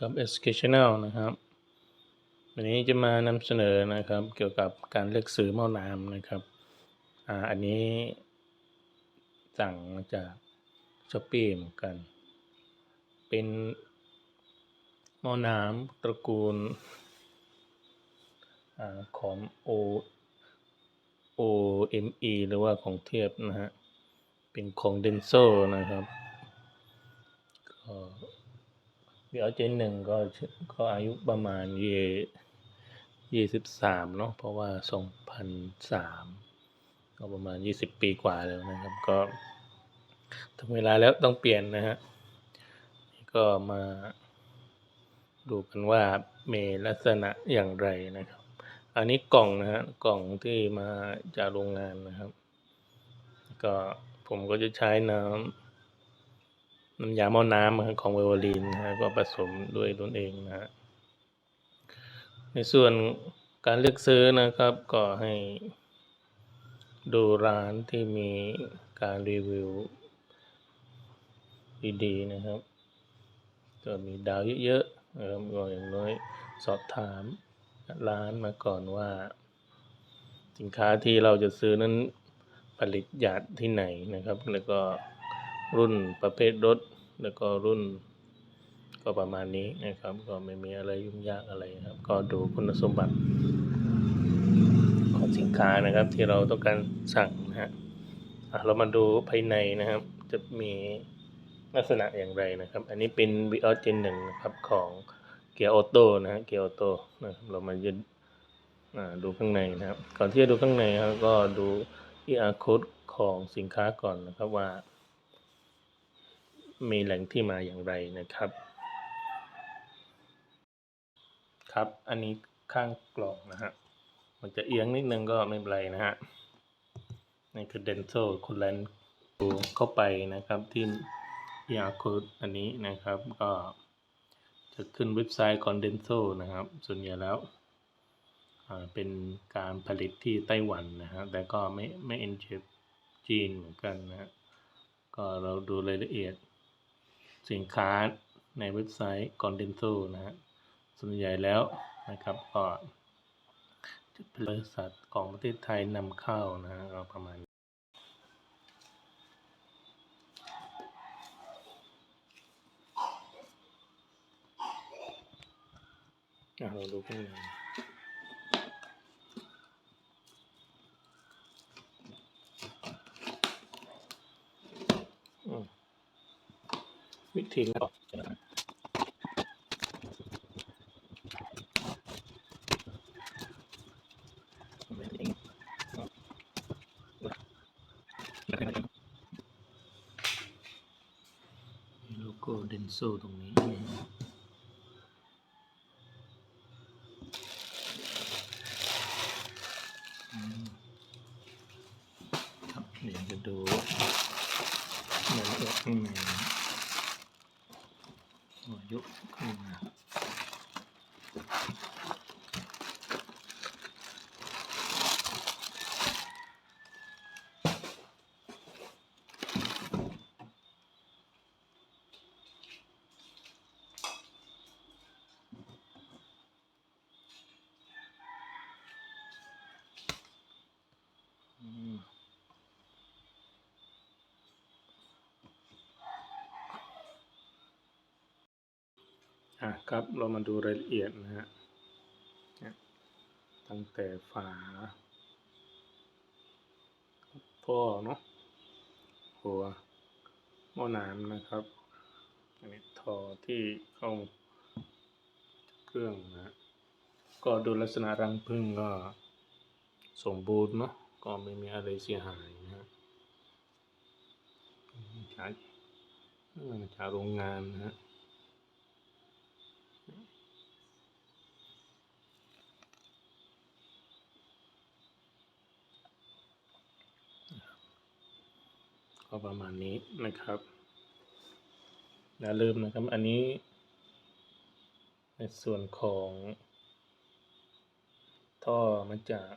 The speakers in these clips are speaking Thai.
กับ Educational นะครับ วันนี้จะมานำเสนอนะครับ เกี่ยวกับการเลือกซื้อหม้อน้ำนะครับอ่าอันนี้สั่งมาจาก Shopee เหมือนกัน เป็นหม้อน้ำตระกูลอ่าของ O OME หรือว่าของเทพนะฮะ เป็นของ Denso นะครับก็ วิออเจนหนึ่งก็ก็อายุประมาณเยยี่สิบสามเนาะเพราะว่าสองพันสามก็ประมาณยี่สิบปีกว่าแล้วนะครับ ก็ถึงเวลาแล้วต้องเปลี่ยนนะฮะก็มาดูกันว่ามีลักษณะอย่างไรนะครับ อันนี้กล่องนะฮะกล่องที่มาจากโรงงานนะครับ ก็ผมก็จะใช้น้ำ น้ำยาหม้อน้ำของเวอร์ลีนนะฮะก็ผสมด้วยตนเองนะฮะในส่วนการเลือกซื้อนะครับ ก็ให้ดูร้านที่มีการรีวิวดีๆนะครับก็มีดาวเยอะๆนะครับก็อย่างน้อยสอบถามร้านมาก่อนว่า สินค้าที่เราจะซื้อนั้นผลิตจากที่ไหนนะครับ แล้วก็ รุ่นประเภทรถ แล้วก็รุ่นก็ประมาณนี้นะครับ ก็ไม่มีอะไรยุ่งยากอะไรครับ ก็ดูคุณสมบัติของสินค้านะครับที่เราต้องการสั่งนะฮะเรามาดูภายในนะครับ จะมีลักษณะอย่างไรนะครับ อันนี้เป็น v ิออ Gen 1นะครับของเกียร์ออโต้นะฮะเกียร์ออโต้นะครับเรามายึดดูข้างในนะครับ ก่อนที่จะดูข้างในครับก็ดู ER code ของสินค้าก่อนนะครับว่า มีแหล่งที่มาอย่างไรนะครับ ครับ อันนี้ข้างกล่องนะฮะ มันจะเอียงนิดนึงก็ไม่เป็นไรนะฮะ นี่คือ dental coolant ดูเข้าไปนะครับที่ ER code อันนี้นะครับก็จะขึ้นเว็บไซต์ของ dental นะครับ ส่วนใหญ่แล้วเป็นการผลิตที่ไต้หวันนะฮะแต่ก็ไม่ไม่เอ็นเจจีนเหมือนกันนะฮะก็เราดูรายละเอียด สินค้าในเว็บไซต์กอนเดนโซนะฮะส่วนใหญ่แล้วนะครับก็จะเป็นบริษัทของประเทศไทยนำเข้านะฮะก็ประมาณเราดูข้างใน วิธีการโลโก้เดนโซตรงนี้ครับเดี๋ยวจะดูรายละเอียดข้างใน หัวยกขึ้นมา อะครับเรามาดูรายละเอียดนะฮะตั้งแต่ฝาท่อเนาะหัวหม้อน้ำนะครับ อันนี้ท่อที่เข้าเครื่องนะก็ดูลักษณะรังพึ่งก็สมบูรณ์เนาะก็ไม่มีอะไรเสียหายนะฮะจากจากโรงงานนะฮะ ก็ประมาณนี้นะครับอย่าลืมนะครับอันนี้ ในส่วนของท่อมาจาก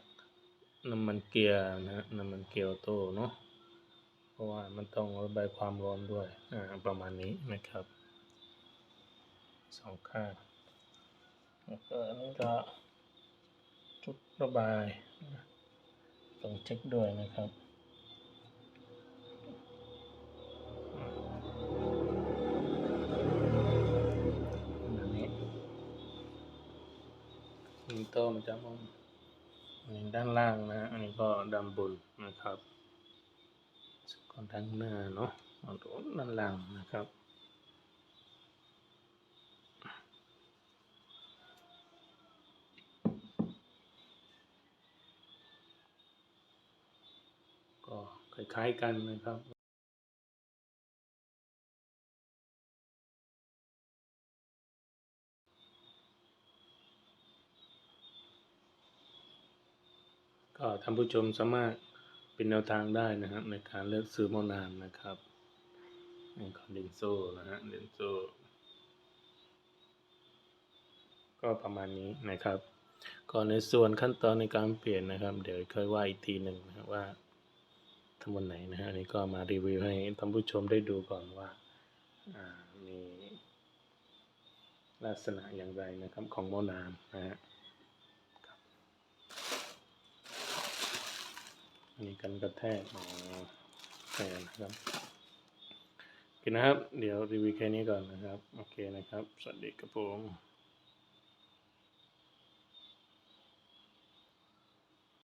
น้ำมันเกียร์นะฮะน้ำมันเกียร์โตเนาะเพราะว่ามันต้องระบายความร้อนด้วยอ่าประมาณนี้นะครับสองข้างแล้วก็อันนี้ก็จุดระบายต้องเช็คด้วยนะครับ ต้มันจะมองอันนี้ด้านล่างนะ อันนี้ก็ด้านบนนะครับก่อนด้านหน้าเนาะตรงด้านล่างนะครับก็คล้ายๆกันนะครับ ก็ท่านผู้ชมสามารถเป็นแนวทางได้นะครับ ในการเลือกซื้อหมอนานนะครับนี่ก็เดนโซนะฮะเดนโซก็ประมาณนี้นะครับก็ในส่วนขั้นตอนในการเปลี่ยนนะครับ เดี๋ยวค่อยว่าอีกทีหนึ่งนะว่าทำวันไหนนะฮะอันนี้ก็มารีวิวให้ท่านผู้ชมได้ดูก่อนว่าอ่ามีลักษณะอย่างไรนะครับของมอนานนะฮะ อันนี้กันกระแทกอ๋อแทนนะครับโอเคนะครับ เดี๋ยวรีวิวแค่นี้ก่อนนะครับ โอเคนะครับ สวัสดีครับผม